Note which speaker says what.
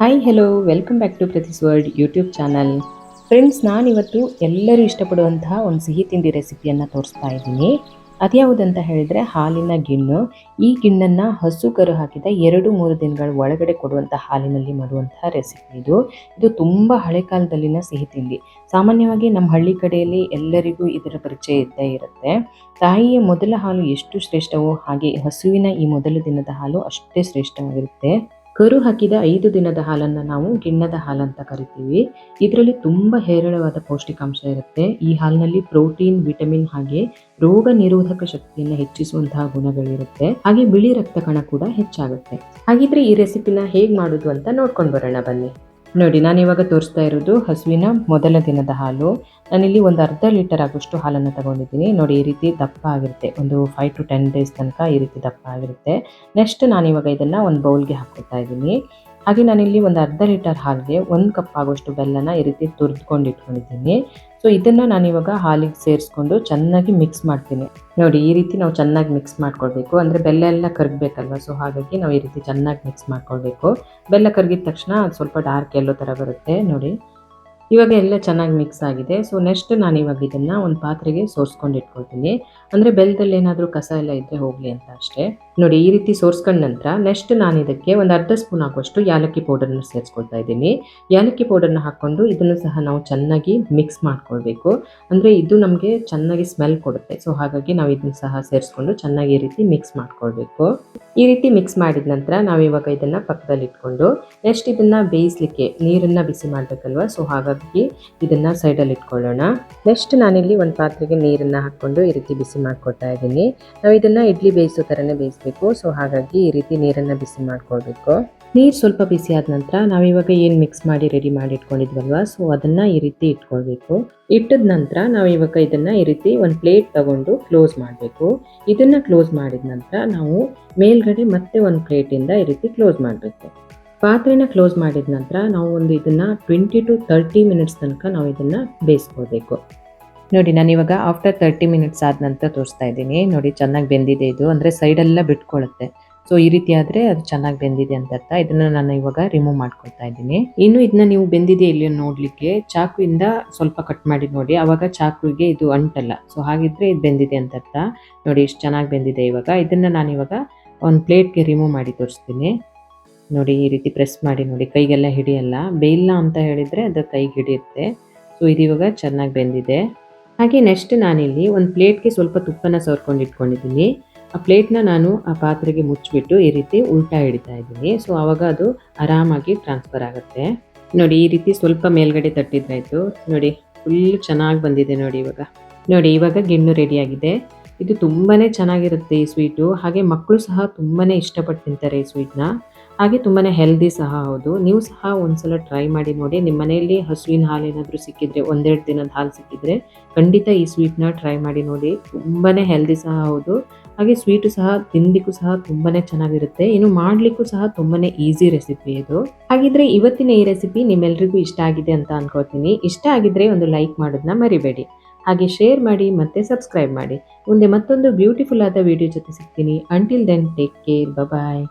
Speaker 1: Hi hello welcome back to Prathi's world YouTube channel friends ನಾನಿವತ್ತು ಎಲ್ಲರೂ ಇಷ್ಟಪಡುವಂತಹ ಒಂದು ಸಿಹಿ ತಿಂಡಿ ರೆಸಿಪಿಯನ್ನು ತೋರಿಸ್ತಾ ಇದ್ದೀನಿ. ಅದ್ಯಾವುದಂತ ಹೇಳಿದರೆ ಹಾಲಿನ ಗಿಣ್ಣು. ಈ ಗಿಣ್ಣನ್ನು ಹಸು ಕರು ಹಾಕಿದ ಎರಡು ಮೂರು ದಿನಗಳ ಒಳಗಡೆ ಕೊಡುವಂಥ ಹಾಲಿನಲ್ಲಿ ಮಾಡುವಂತಹ ರೆಸಿಪಿ ಇದು. ಇದು ತುಂಬ ಹಳೆ ಕಾಲದಲ್ಲಿನ ಸಿಹಿ ತಿಂಡಿ. ಸಾಮಾನ್ಯವಾಗಿ ನಮ್ಮ ಹಳ್ಳಿ ಕಡೆಯಲ್ಲಿ ಎಲ್ಲರಿಗೂ ಇದರ ಪರಿಚಯ ಇದ್ದೇ ಇರುತ್ತೆ. ತಾಯಿಯ ಮೊದಲ ಹಾಲು ಎಷ್ಟು ಶ್ರೇಷ್ಠವೋ ಹಾಗೆ ಹಸುವಿನ ಈ ಮೊದಲ ದಿನದ ಹಾಲು ಅಷ್ಟೇ ಶ್ರೇಷ್ಠವಾಗಿರುತ್ತೆ. ಕರು ಹಾಕಿದ ಐದು ದಿನದ ಹಾಲನ್ನು ನಾವು ಗಿಣ್ಣದ ಹಾಲಂತ ಕರಿತೀವಿ. ಇದರಲ್ಲಿ ತುಂಬ ಹೇರಳವಾದ ಪೌಷ್ಟಿಕಾಂಶ ಇರುತ್ತೆ. ಈ ಹಾಲಿನಲ್ಲಿ ಪ್ರೋಟೀನ್, ವಿಟಮಿನ್ ಹಾಗೆ ರೋಗ ನಿರೋಧಕ ಶಕ್ತಿಯನ್ನು ಹೆಚ್ಚಿಸುವಂತಹ ಗುಣಗಳಿರುತ್ತೆ. ಹಾಗೆ ಬಿಳಿ ರಕ್ತ ಕಣ ಕೂಡ ಹೆಚ್ಚಾಗುತ್ತೆ. ಹಾಗಿದ್ರೆ ಈ ರೆಸಿಪಿನ ಹೇಗೆ ಮಾಡೋದು ಅಂತ ನೋಡ್ಕೊಂಡು ಬರೋಣ ಬನ್ನಿ. ನೋಡಿ, ನಾನು ಇವಾಗ ತೋರಿಸ್ತಾ ಇರೋದು ಹಸುವಿನ ಮೊದಲ ದಿನದ ಹಾಲು. ನಾನಿಲ್ಲಿ ಒಂದು ಅರ್ಧ ಲೀಟರ್ ಆಗೋಷ್ಟು ಹಾಲನ್ನು ತಗೊಂಡಿದ್ದೀನಿ. ನೋಡಿ, ಈ ರೀತಿ ದಪ್ಪ ಆಗಿರುತ್ತೆ. ಒಂದು ಫೈವ್ ಟು ಟೆನ್ ಡೇಸ್ ತನಕ ಈ ರೀತಿ ದಪ್ಪ ಆಗಿರುತ್ತೆ. ನೆಕ್ಸ್ಟ್ ನಾನು ಇವಾಗ ಇದನ್ನು ಒಂದು ಬೌಲ್ಗೆ ಹಾಕ್ಕೊಳ್ತಾ ಇದ್ದೀನಿ. ಹಾಗೆ ನಾನಿಲ್ಲಿ ಒಂದು ಅರ್ಧ ಲೀಟರ್ ಹಾಲಿಗೆ ಒಂದು ಕಪ್ ಆಗೋಷ್ಟು ಬೆಲ್ಲನ ಈ ರೀತಿ ತುರಿದುಕೊಂಡು ಇಟ್ಕೊಂಡಿದ್ದೀನಿ ಸೊ ಇದನ್ನು ನಾನಿವಾಗ ಹಾಲಿಗೆ ಸೇರಿಸ್ಕೊಂಡು ಚೆನ್ನಾಗಿ ಮಿಕ್ಸ್ ಮಾಡ್ತೀನಿ. ನೋಡಿ, ಈ ರೀತಿ ನಾವು ಚೆನ್ನಾಗಿ ಮಿಕ್ಸ್ ಮಾಡ್ಕೊಳ್ಬೇಕು. ಅಂದರೆ ಬೆಲ್ಲ ಎಲ್ಲ ಕರಗಬೇಕಲ್ವ? ಸೊ ಹಾಗಾಗಿ ನಾವು ಈ ರೀತಿ ಚೆನ್ನಾಗಿ ಮಿಕ್ಸ್ ಮಾಡ್ಕೊಳ್ಬೇಕು. ಬೆಲ್ಲ ಕರಗಿದ ತಕ್ಷಣ ಸ್ವಲ್ಪ ಡಾರ್ಕ್ ಎಲ್ಲೋ ಥರ ಬರುತ್ತೆ. ನೋಡಿ. ಇವಾಗ ಎಲ್ಲ ಚೆನ್ನಾಗಿ ಮಿಕ್ಸ್ ಆಗಿದೆ. ಸೊ ನೆಕ್ಸ್ಟ್ ನಾನು ಇವಾಗ ಇದನ್ನು ಒಂದು ಪಾತ್ರೆಗೆ ಸೋರ್ಸ್ಕೊಂಡು ಇಟ್ಕೊಳ್ತೀನಿ. ಅಂದರೆ ಬೆಲ್ಲದಲ್ಲಿ ಏನಾದರೂ ಕಸ ಎಲ್ಲ ಇದ್ದರೆ ಹೋಗಲಿ ಅಂತ ಅಷ್ಟೇ. ನೋಡಿ, ಈ ರೀತಿ ಸೋರ್ಸ್ಕೊಂಡ ನಂತರ ನೆಕ್ಸ್ಟ್ ನಾನು ಇದಕ್ಕೆ ಒಂದು ಅರ್ಧ ಸ್ಪೂನ್ ಹಾಕುವಷ್ಟು ಯಾಲಕ್ಕಿ ಪೌಡರ್ನ ಸೇರಿಸ್ಕೊಳ್ತಾ ಇದ್ದೀನಿ. ಯಾಲಕ್ಕಿ ಪೌಡರ್ನ ಹಾಕ್ಕೊಂಡು ಇದನ್ನು ಸಹ ನಾವು ಚೆನ್ನಾಗಿ ಮಿಕ್ಸ್ ಮಾಡ್ಕೊಳ್ಬೇಕು. ಅಂದರೆ ಇದು ನಮಗೆ ಚೆನ್ನಾಗಿ ಸ್ಮೆಲ್ ಕೊಡುತ್ತೆ. ಸೊ ಹಾಗಾಗಿ ನಾವು ಇದನ್ನು ಸಹ ಸೇರಿಸ್ಕೊಂಡು ಚೆನ್ನಾಗಿ ಈ ರೀತಿ ಮಿಕ್ಸ್ ಮಾಡ್ಕೊಳ್ಬೇಕು. ಈ ರೀತಿ ಮಿಕ್ಸ್ ಮಾಡಿದ ನಂತರ ನಾವು ಇವಾಗ ಇದನ್ನು ಪಕ್ಕದಲ್ಲಿ ಇಟ್ಕೊಂಡು ನೆಕ್ಸ್ಟ್ ಇದನ್ನು ಬೇಯಿಸಲಿಕ್ಕೆ ನೀರನ್ನು ಬಿಸಿ ಮಾಡಬೇಕಲ್ವ? ಸೊ ಹಾಗಾಗಿ ಇದನ್ನು ಸೈಡಲ್ಲಿ ಇಟ್ಕೊಳ್ಳೋಣ. ನೆಕ್ಸ್ಟ್ ನಾನಿಲ್ಲಿ ಒಂದು ಪಾತ್ರೆಗೆ ನೀರನ್ನು ಹಾಕ್ಕೊಂಡು ಈ ರೀತಿ ಬಿಸಿ ಮಾಡ್ಕೊಳ್ತಾ ಇದ್ದೀನಿ. ನಾವು ಇದನ್ನು ಇಡ್ಲಿ ಬೇಯಿಸೋ ಥರನೇ ಬೇಯಿಸಬೇಕು. ಸೊ ಹಾಗಾಗಿ ಈ ರೀತಿ ನೀರನ್ನು ಬಿಸಿ ಮಾಡ್ಕೊಳ್ಬೇಕು. ನೀರು ಸ್ವಲ್ಪ ಬಿಸಿ ಆದ ನಂತರ ನಾವಿವಾಗ ಏನು ಮಿಕ್ಸ್ ಮಾಡಿ ರೆಡಿ ಮಾಡಿ ಇಟ್ಕೊಂಡಿದ್ವಲ್ವ? ಸೊ ಅದನ್ನು ಈ ರೀತಿ ಇಟ್ಕೊಳ್ಬೇಕು. ಇಟ್ಟಿದ ನಂತರ ನಾವು ಇವಾಗ ಇದನ್ನು ಈ ರೀತಿ ಒಂದು ಪ್ಲೇಟ್ ತಗೊಂಡು ಕ್ಲೋಸ್ ಮಾಡಬೇಕು. ಇದನ್ನು ಕ್ಲೋಸ್ ಮಾಡಿದ ನಂತರ ನಾವು ಮೇಲ್ಗಡೆ ಮತ್ತೆ ಒಂದು ಪ್ಲೇಟಿಂದ ಈ ರೀತಿ ಕ್ಲೋಸ್ ಮಾಡಬೇಕು. ಪಾತ್ರೆನ ಕ್ಲೋಸ್ ಮಾಡಿದ ನಂತರ ನಾವು ಒಂದು ಇದನ್ನು ಟ್ವೆಂಟಿ ಟು ತರ್ಟಿ ಮಿನಿಟ್ಸ್ ತನಕ ನಾವು ಇದನ್ನು ಬೇಯಿಸ್ಕೋಬೇಕು ನೋಡಿ, ನಾನು ಇವಾಗ ಆಫ್ಟರ್ ತರ್ಟಿ ಮಿನಿಟ್ಸ್ ಆದ ನಂತರ ತೋರಿಸ್ತಾ ಇದ್ದೀನಿ. ನೋಡಿ, ಚೆನ್ನಾಗಿ ಬೆಂದಿದೆ ಇದು. ಅಂದರೆ ಸೈಡೆಲ್ಲ ಬಿಟ್ಕೊಳ್ಳುತ್ತೆ ಸೊ ಈ ರೀತಿ ಆದರೆ ಅದು ಚೆನ್ನಾಗಿ ಬೆಂದಿದೆ ಅಂತ ಅರ್ಥ. ಇದನ್ನು ನಾನು ಇವಾಗ ರಿಮೂವ್ ಮಾಡ್ಕೊಳ್ತಾ ಇದ್ದೀನಿ. ಇನ್ನು ಇದನ್ನ ನೀವು ಬೆಂದಿದೆ ಇಲ್ಲಿ ನೋಡಲಿಕ್ಕೆ ಚಾಕುವಿಂದ ಸ್ವಲ್ಪ ಕಟ್ ಮಾಡಿ ನೋಡಿ. ಆವಾಗ ಚಾಕುವಿಗೆ ಇದು ಅಂಟಲ್ಲ. ಸೊ ಹಾಗಿದ್ರೆ ಇದು ಬೆಂದಿದೆ ಅಂತ ಅರ್ಥ. ನೋಡಿ ಎಷ್ಟು ಚೆನ್ನಾಗಿ ಬೆಂದಿದೆ ಇವಾಗ. ಇದನ್ನು ನಾನು ಇವಾಗ ಒಂದು ಪ್ಲೇಟ್ಗೆ ರಿಮೂವ್ ಮಾಡಿ ತೋರಿಸ್ತೀನಿ. ನೋಡಿ, ಈ ರೀತಿ ಪ್ರೆಸ್ ಮಾಡಿ ನೋಡಿ. ಕೈಗೆಲ್ಲ ಹಿಡಿಯಲ್ಲ. ಬೇಯಿಲ್ಲ ಅಂತ ಹೇಳಿದರೆ ಅದು ಕೈಗೆ ಹಿಡಿಯುತ್ತೆ. ಸೊ ಇದು ಇವಾಗ ಚೆನ್ನಾಗಿ ಬೆಂದಿದೆ. ಹಾಗೆ ನೆಕ್ಸ್ಟ್ ನಾನಿಲ್ಲಿ ಒಂದು ಪ್ಲೇಟ್ಗೆ ಸ್ವಲ್ಪ ತುಪ್ಪನ ಸವರ್ಕೊಂಡು ಇಟ್ಕೊಂಡಿದ್ದೀನಿ. ಆ ಪ್ಲೇಟ್ನ ನಾನು ಆ ಪಾತ್ರೆಗೆ ಮುಚ್ಚಿಬಿಟ್ಟು ಈ ರೀತಿ ಉಲ್ಟಾ ಹಿಡಿತಾ ಇದ್ದೀನಿ. ಸೊ ಆವಾಗ ಅದು ಆರಾಮಾಗಿ ಟ್ರಾನ್ಸ್ಫರ್ ಆಗುತ್ತೆ. ನೋಡಿ, ಈ ರೀತಿ ಸ್ವಲ್ಪ ಮೇಲ್ಗಡೆ ತಟ್ಟಿದ್ರಾಯ್ತು. ನೋಡಿ ಫುಲ್ ಚೆನ್ನಾಗಿ ಬಂದಿದೆ ನೋಡಿ ಇವಾಗ. ನೋಡಿ, ಇವಾಗ ಗಿಣ್ಣು ರೆಡಿಯಾಗಿದೆ ಇದು ತುಂಬಾ ಚೆನ್ನಾಗಿರುತ್ತೆ ಈ ಸ್ವೀಟು ಹಾಗೆ ಮಕ್ಕಳು ಸಹ ತುಂಬಾ ಇಷ್ಟಪಟ್ಟು ತಿಂತಾರೆ ಈ ಸ್ವೀಟ್ನ ಹಾಗೆ ತುಂಬಾ ಹೆಲ್ದಿ ಸಹ ಹೌದು. ನೀವು ಸಹ ಒಂದ್ಸಲ ಟ್ರೈ ಮಾಡಿ ನೋಡಿ. ನಿಮ್ಮ ಮನೆಯಲ್ಲಿ ಹಸುವಿನ ಹಾಲು ಏನಾದರೂ ಸಿಕ್ಕಿದ್ರೆ, ಒಂದೆರಡು ದಿನದ ಹಾಲು ಸಿಕ್ಕಿದ್ರೆ ಖಂಡಿತ ಈ ಸ್ವೀಟ್ನ ಟ್ರೈ ಮಾಡಿ ನೋಡಿ. ತುಂಬಾ ಹೆಲ್ದಿ ಸಹ ಹೌದು. ಹಾಗೆ ಸ್ವೀಟು ಸಹ ತಿನ್ನಲಿಕ್ಕೂ ಸಹ ತುಂಬಾ ಚೆನ್ನಾಗಿರುತ್ತೆ. ಇನ್ನು ಮಾಡಲಿಕ್ಕೂ ಸಹ ತುಂಬಾ ಈಸಿ ರೆಸಿಪಿ ಇದು. ಹಾಗಿದ್ರೆ ಇವತ್ತಿನ ಈ ರೆಸಿಪಿ ನಿಮ್ಮೆಲ್ಲರಿಗೂ ಇಷ್ಟ ಆಗಿದೆ ಅಂತ ಅನ್ಕೋತೀನಿ ಇಷ್ಟ ಆಗಿದ್ರೆ ಒಂದು ಲೈಕ್ ಮಾಡೋದನ್ನ ಮರಿಬೇಡಿ. ಹಾಗೆ ಶೇರ್ ಮಾಡಿ ಮತ್ತೆ ಸಬ್ಸ್ಕ್ರೈಬ್ ಮಾಡಿ. ಮುಂದೆ ಮತ್ತೊಂದು ಬ್ಯೂಟಿಫುಲ್ ಆದ ವಿಡಿಯೋ ಜೊತೆ ಸಿಗ್ತೀನಿ. Until then take care bye